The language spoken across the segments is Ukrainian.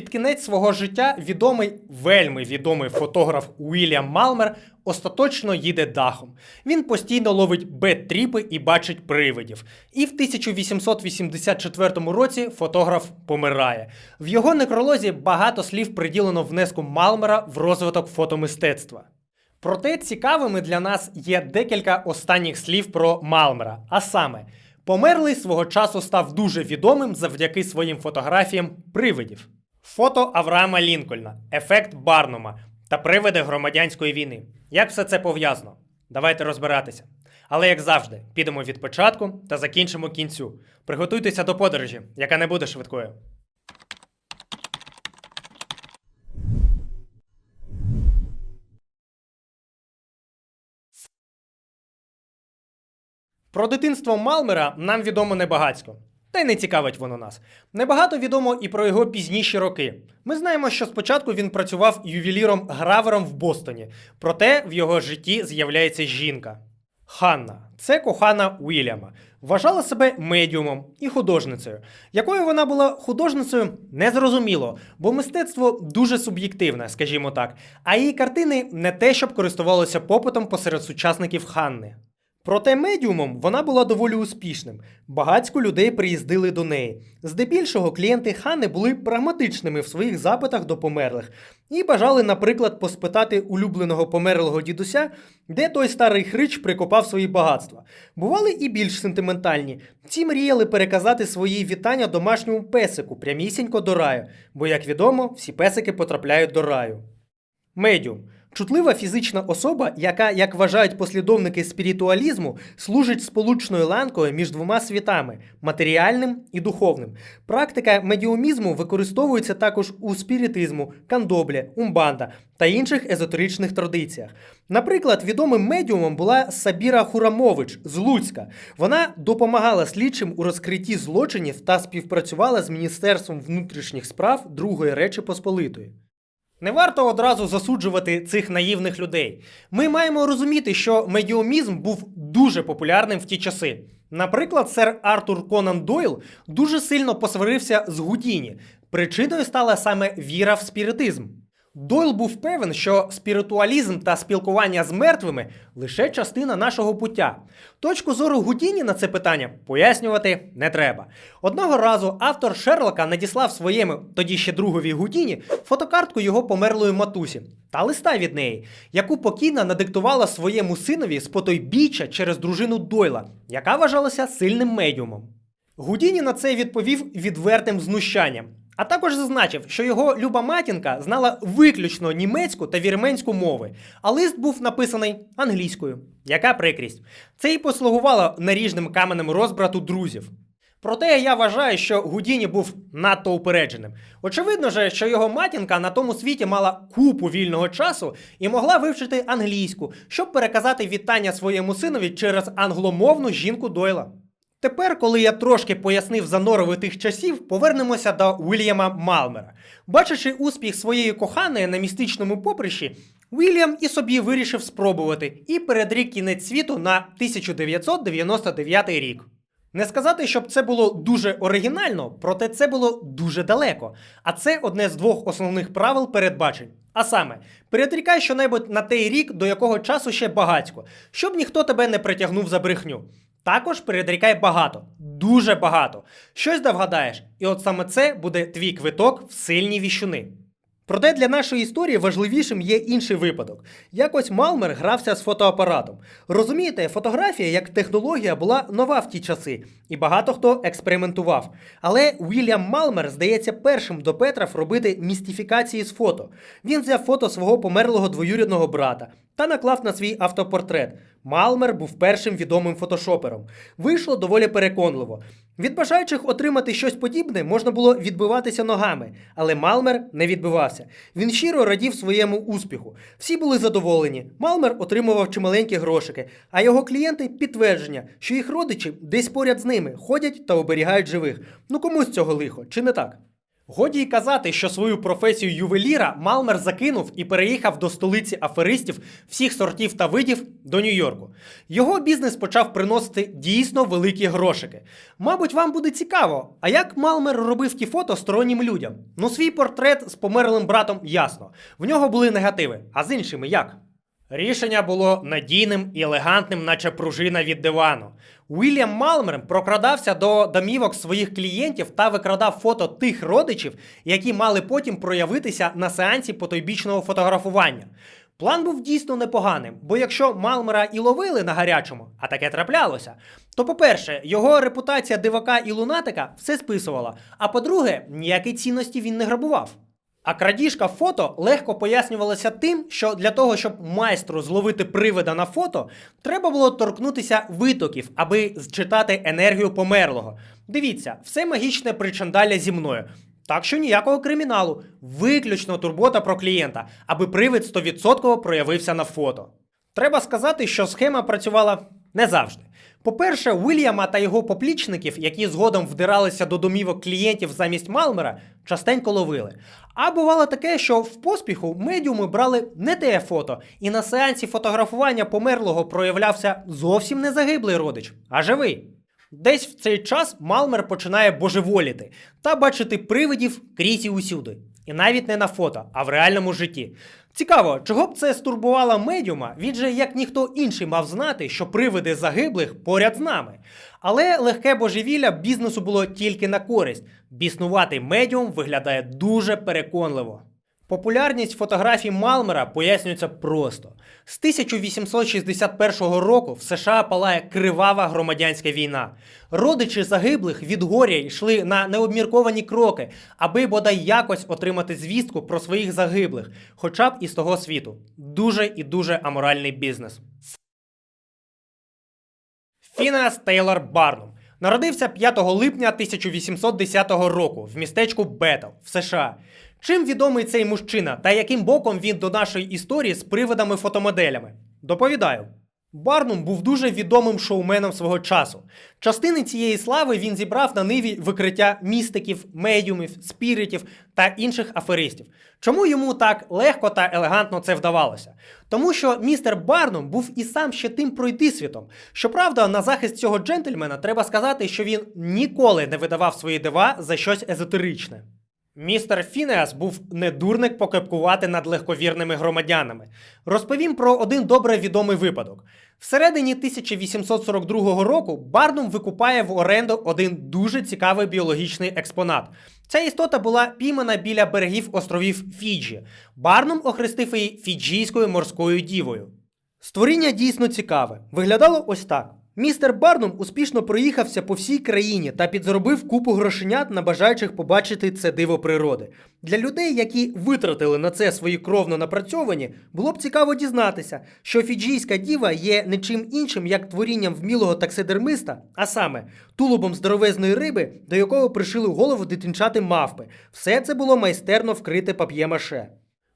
Під кінець свого життя відомий, вельми відомий фотограф Уільям Малмер остаточно їде дахом. Він постійно ловить бет-тріпи і бачить привидів. І в 1884 році фотограф помирає. В його некролозі багато слів приділено внеску Малмера в розвиток фотомистецтва. Проте цікавими для нас є декілька останніх слів про Малмера, а саме. Померлий свого часу став дуже відомим завдяки своїм фотографіям привидів. Фото Авраама Лінкольна, ефект Барнума та привиди громадянської війни. Як все це пов'язано? Давайте розбиратися. Але як завжди, підемо від початку та закінчимо кінцю. Приготуйтеся до подорожі, яка не буде швидкою. Про дитинство Малмера нам відомо небагацько. Та й не цікавить воно нас. Небагато відомо і про його пізніші роки. Ми знаємо, що спочатку він працював ювеліром-гравером в Бостоні, проте в його житті з'являється жінка. Ханна, це кохана Уільяма, вважала себе медіумом і художницею. Якою вона була художницею, незрозуміло, бо мистецтво дуже суб'єктивне, скажімо так, а її картини не те, щоб користувалися попитом посеред сучасників Ханни. Проте медіумом вона була доволі успішним. Багацько людей приїздили до неї. Здебільшого клієнти Хани були прагматичними в своїх запитах до померлих і бажали, наприклад, поспитати улюбленого померлого дідуся, де той старий хрич прикопав свої багатства. Бували і більш сентиментальні. Ці мріяли переказати свої вітання домашньому песику прямісінько до раю, бо, як відомо, всі песики потрапляють до раю. Медіум чутлива фізична особа, яка, як вважають послідовники спіритуалізму, служить сполучною ланкою між двома світами матеріальним і духовним. Практика медіумізму використовується також у спіритизму, кандоблі, умбанда та інших езотеричних традиціях. Наприклад, відомим медіумом була Сабіра Хурамович з Луцька. Вона допомагала слідчим у розкритті злочинів та співпрацювала з Міністерством внутрішніх справ Другої Речі Посполитої. Не варто одразу засуджувати цих наївних людей. Ми маємо розуміти, що медіумізм був дуже популярним в ті часи. Наприклад, сер Артур Конан Дойл дуже сильно посварився з Гудіні. Причиною стала саме віра в спіритизм. Дойл був певен, що спіритуалізм та спілкування з мертвими лише частина нашого буття. Точку зору Гудіні на це питання пояснювати не треба. Одного разу автор Шерлока надіслав своєму тоді ще другові Гудіні фотокартку його померлої матусі та листа від неї, яку покійна надиктувала своєму синові з потойбіччя через дружину Дойла, яка вважалася сильним медіумом. Гудіні на це відповів відвертим знущанням. А також зазначив, що його люба матінка знала виключно німецьку та вірменську мови, а лист був написаний англійською. Яка прикрість? Це і послугувало наріжним каменем розбрату друзів. Проте я вважаю, що Гудіні був надто упередженим. Очевидно же, що його матінка на тому світі мала купу вільного часу і могла вивчити англійську, щоб переказати вітання своєму синові через англомовну жінку Дойла. Тепер, коли я трошки пояснив занорови тих часів, повернемося до Уільяма Малмера. Бачачи успіх своєї коханої на містичному поприщі, Уільям і собі вирішив спробувати і передрік кінець світу на 1999 рік. Не сказати, щоб це було дуже оригінально, проте це було дуже далеко. А це одне з двох основних правил передбачень. А саме, передрікай щонебудь на той рік, до якого часу ще багатько, щоб ніхто тебе не притягнув за брехню. Також передрікай багато, дуже багато. Щось довгадаєш, і от саме це буде твій квиток в сильні віщуни. Проте для нашої історії важливішим є інший випадок. Якось Малмер грався з фотоапаратом. Розумієте, фотографія як технологія була нова в ті часи, і багато хто експериментував. Але Уільям Малмер здається першим до Петрав робити містифікації з фото. Він взяв фото свого померлого двоюрідного брата та наклав на свій автопортрет. Малмер був першим відомим фотошопером. Вийшло доволі переконливо. Від бажаючих отримати щось подібне можна було відбиватися ногами, але Малмер не відбивався. Він щиро радів своєму успіху. Всі були задоволені. Малмер отримував чималенькі грошики, а його клієнти підтвердження, що їх родичі десь поряд з ними ходять та оберігають живих. Ну кому з цього лихо, чи не так? Годі й казати, що свою професію ювеліра Малмер закинув і переїхав до столиці аферистів всіх сортів та видів до Нью-Йорку. Його бізнес почав приносити дійсно великі грошики. Мабуть, вам буде цікаво, а як Малмер робив ті фото стороннім людям? Ну, свій портрет з померлим братом ясно. В нього були негативи, а з іншими як? Рішення було надійним і елегантним, наче пружина від дивану. Уільям Малмер прокрадався до домівок своїх клієнтів та викрадав фото тих родичів, які мали потім проявитися на сеансі потойбічного фотографування. План був дійсно непоганим, бо якщо Малмера і ловили на гарячому, а таке траплялося, то, по-перше, його репутація дивака і лунатика все списувала. А по-друге, ніякої цінності він не грабував. А крадіжка фото легко пояснювалася тим, що для того, щоб майстру зловити привида на фото, треба було торкнутися витоків, аби зчитати енергію померлого. Дивіться, все магічне причандалля зі мною. Так що ніякого криміналу, виключно турбота про клієнта, аби привид 100% проявився на фото. Треба сказати, що схема працювала не завжди. По-перше, Уільяма та його поплічників, які згодом вдиралися до домівок клієнтів замість Малмера, частенько ловили. А бувало таке, що в поспіху медіуми брали не те фото, і на сеансі фотографування померлого проявлявся зовсім не загиблий родич, а живий. Десь в цей час Малмер починає божеволіти та бачити привидів крізь і усюди. І навіть не на фото, а в реальному житті. Цікаво, чого б це стурбувало медіума, він же як ніхто інший мав знати, що привиди загиблих поряд з нами. Але легке божевілля бізнесу було тільки на користь. Біснувати медіум виглядає дуже переконливо. Популярність фотографій Малмера пояснюється просто. З 1861 року в США палає кривава громадянська війна. Родичі загиблих від горя йшли на необмірковані кроки, аби бодай якось отримати звістку про своїх загиблих, хоча б із того світу. Дуже і дуже аморальний бізнес. Фінеас Тейлор Барнум народився 5 липня 1810 року в містечку Бетл в США. Чим відомий цей мужчина та яким боком він до нашої історії з привидами-фотомоделями? Доповідаю. Барнум був дуже відомим шоуменом свого часу. Частини цієї слави він зібрав на ниві викриття містиків, медіумів, спіритів та інших аферистів. Чому йому так легко та елегантно це вдавалося? Тому що містер Барнум був і сам ще тим пройдисвітом. Щоправда, на захист цього джентльмена треба сказати, що він ніколи не видавав свої дива за щось езотеричне. Містер Фінеас був не дурник покепкувати над легковірними громадянами. Розповім про один добре відомий випадок. Всередині 1842 року Барнум викупає в оренду один дуже цікавий біологічний експонат. Ця істота була піймана біля берегів островів Фіджі. Барнум охрестив її фіджійською морською дівою. Створіння дійсно цікаве. Виглядало ось так. Містер Барнум успішно проїхався по всій країні та підзаробив купу грошенят на бажаючих побачити це диво природи. Для людей, які витратили на це свої кровно напрацьовані, було б цікаво дізнатися, що фіджійська діва є не чим іншим, як творінням вмілого таксидермиста, а саме тулубом здоровезної риби, до якого пришили голову дитинчати мавпи. Все це було майстерно вкрите пап'є-маше.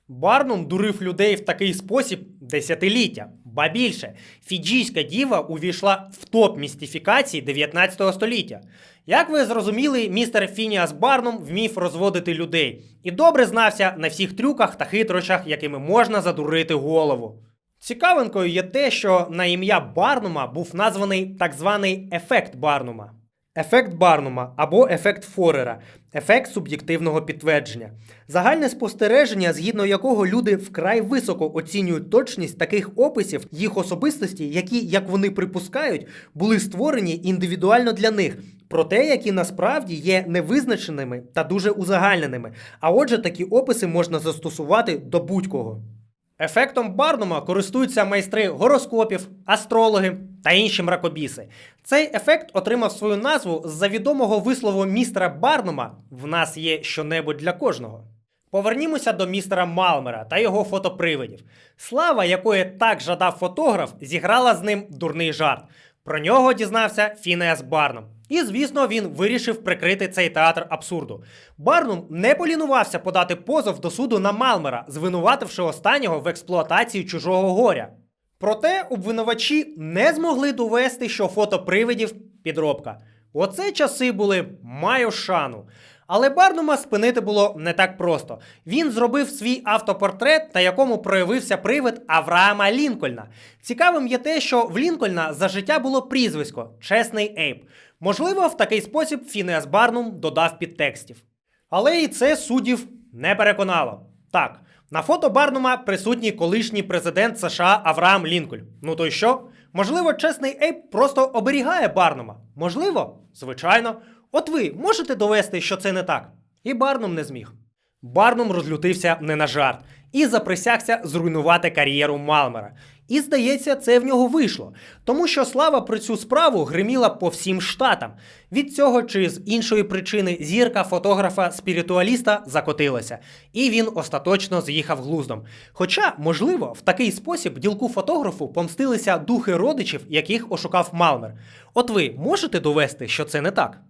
Барнум дурив людей в такий спосіб десятиліття. Ба більше, фіджійська діва увійшла в топ містифікації 19 століття. Як ви зрозуміли, містер Фініас Барнум вмів розводити людей і добре знався на всіх трюках та хитрощах, якими можна задурити голову. Цікавинкою є те, що на ім'я Барнума був названий так званий ефект Барнума. Ефект Барнума або ефект Форера, ефект суб'єктивного підтвердження. Загальне спостереження, згідно якого люди вкрай високо оцінюють точність таких описів їх особистості, які, як вони припускають, були створені індивідуально для них, проте які насправді є невизначеними та дуже узагальненими. А отже, такі описи можна застосувати до будь-кого. Ефектом Барнума користуються майстри гороскопів, астрологи та інші мракобіси. Цей ефект отримав свою назву з-за відомого вислову містера Барнума в нас є щонебудь для кожного. Повернімося до містера Малмера та його фотопривидів. Слава, якої так жадав фотограф, зіграла з ним дурний жарт. Про нього дізнався Фінеас Барнум. І, звісно, він вирішив прикрити цей театр абсурду. Барнум не полінувався подати позов до суду на Малмера, звинувативши останнього в експлуатації чужого горя. Проте обвинувачі не змогли довести, що фото привидів підробка. Оце часи були маю шану. Але Барнума спинити було не так просто. Він зробив свій автопортрет, на якому проявився привид Авраама Лінкольна. Цікавим є те, що в Лінкольна за життя було прізвисько Чесний Ейб. Можливо, в такий спосіб Фінеас Барнум додав підтекстів. Але і це суддів не переконало. Так, на фото Барнума присутній колишній президент США Авраам Лінкольн. Ну то й що? Можливо, чесний Ейб просто оберігає Барнума. Можливо, звичайно. От ви можете довести, що це не так? І Барнум не зміг. Барнум розлютився не на жарт і заприсягся зруйнувати кар'єру Малмера. І здається, це в нього вийшло, тому що слава про цю справу гриміла по всім штатам. Від цього чи з іншої причини зірка фотографа спіритуаліста закотилася, і він остаточно з'їхав глуздом. Хоча, можливо, в такий спосіб ділку фотографу помстилися духи родичів, яких ошукав Малмер. От ви можете довести, що це не так?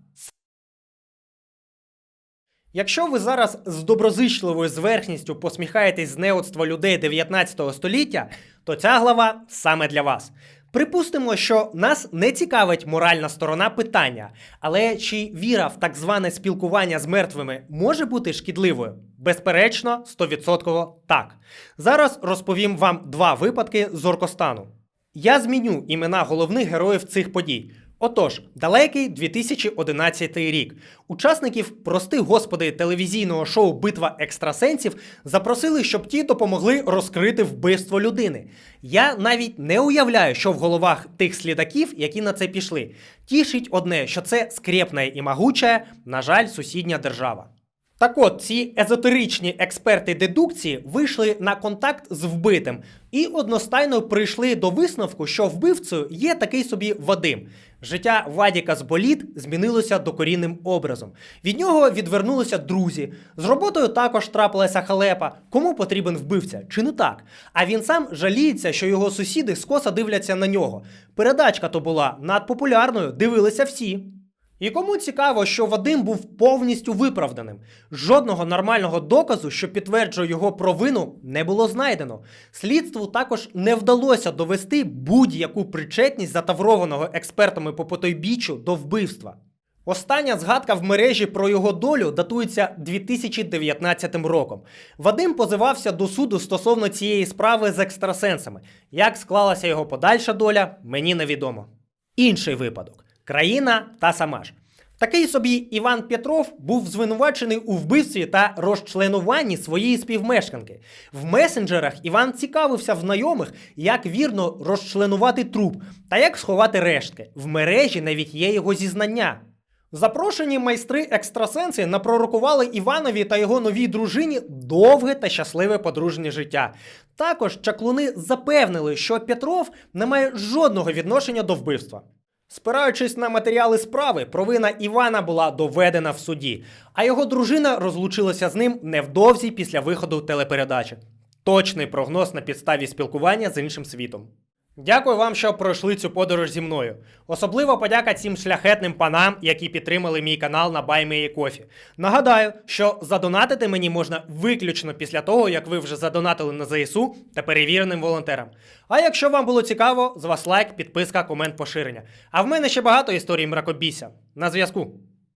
Якщо ви зараз з доброзичливою зверхністю посміхаєтесь з неоцтва людей 19 століття, то ця глава саме для вас. Припустимо, що нас не цікавить моральна сторона питання, але чи віра в так зване спілкування з мертвими може бути шкідливою? Безперечно, 100% так. Зараз розповім вам два випадки з Оркостану. Я зміню імена головних героїв цих подій. Отож, далекий 2011 рік. Учасників прости господи телевізійного шоу Битва екстрасенсів запросили, щоб ті допомогли розкрити вбивство людини. Я навіть не уявляю, що в головах тих слідаків, які на це пішли. Тішить одне, що це скрепна і могуча, на жаль, сусідня держава. Так от, ці езотеричні експерти дедукції вийшли на контакт з вбитим і одностайно прийшли до висновку, що вбивцею є такий собі Вадим. Життя Вадіка з боліт змінилося докорінним образом. Від нього відвернулися друзі. З роботою також трапилася халепа. Кому потрібен вбивця? Чи не так? А він сам жаліється, що його сусіди скоса дивляться на нього. Передачка то була надпопулярною, дивилися всі. І кому цікаво, що Вадим був повністю виправданим. Жодного нормального доказу, що підтверджує його провину, не було знайдено. Слідству також не вдалося довести будь-яку причетність затаврованого експертами по потойбіччю до вбивства. Остання згадка в мережі про його долю датується 2019 роком. Вадим позивався до суду стосовно цієї справи з екстрасенсами. Як склалася його подальша доля, мені невідомо. Інший випадок. Країна та сама ж. Такий собі Іван Петров був звинувачений у вбивстві та розчленуванні своєї співмешканки. В месенджерах Іван цікавився в знайомих, як вірно розчленувати труп та як сховати рештки. В мережі навіть є його зізнання. Запрошені майстри екстрасенси напророкували Іванові та його новій дружині довге та щасливе подружнє життя. Також чаклуни запевнили, що Петров не має жодного відношення до вбивства. Спираючись на матеріали справи, провина Івана була доведена в суді, а його дружина розлучилася з ним невдовзі після виходу телепередачі. Точний прогноз на підставі спілкування з іншим світом. Дякую вам, що пройшли цю подорож зі мною. Особливо подяка цим шляхетним панам, які підтримали мій канал на BuyMeACoffee. Нагадаю, що задонатити мені можна виключно після того, як ви вже задонатили на ЗСУ та перевіреним волонтерам. А якщо вам було цікаво, з вас лайк, підписка, комент, поширення. А в мене ще багато історій мракобісся. На зв'язку.